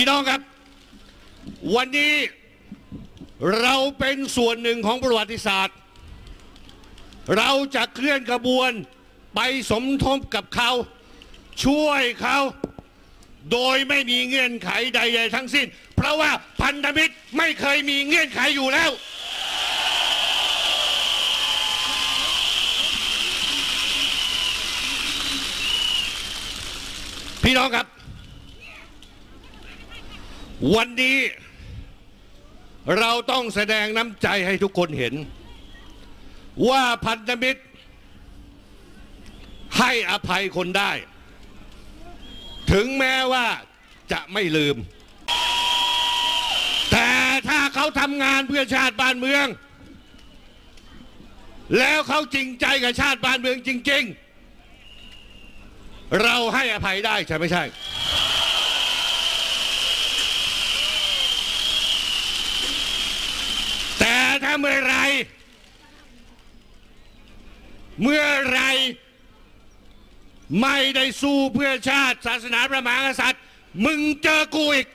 พี่น้องครับ วันนี้เราเป็นส่วนหนึ่งของประวัติศาสตร์ เราจะเคลื่อนกระบวนไปสมทบกับเขา ช่วยเขาโดยไม่มีเงื่อนไขใด ๆ ทั้งสิ้น เพราะว่าพันธมิตรไม่เคยมีเงื่อนไขอยู่แล้ว พี่น้องครับ วันนี้เราต้องแสดงน้ำใจให้ทุกคนเห็น ว่าพันธมิตร ให้อภัยคนได้ ถึงแม้ว่าจะไม่ลืม แต่ถ้าเขาทำงานเพื่อชาติบ้านเมือง แล้วเขาจริงใจกับชาติบ้านเมืองจริง ๆ เราให้อภัยได้ใช่ไม่ใช่ แต่ถ้า เมื่อไร เมื่อไร ไม่ได้สู้เพื่อชาติศาสนาพระมหากษัตริย์ มึงเจอกูอีก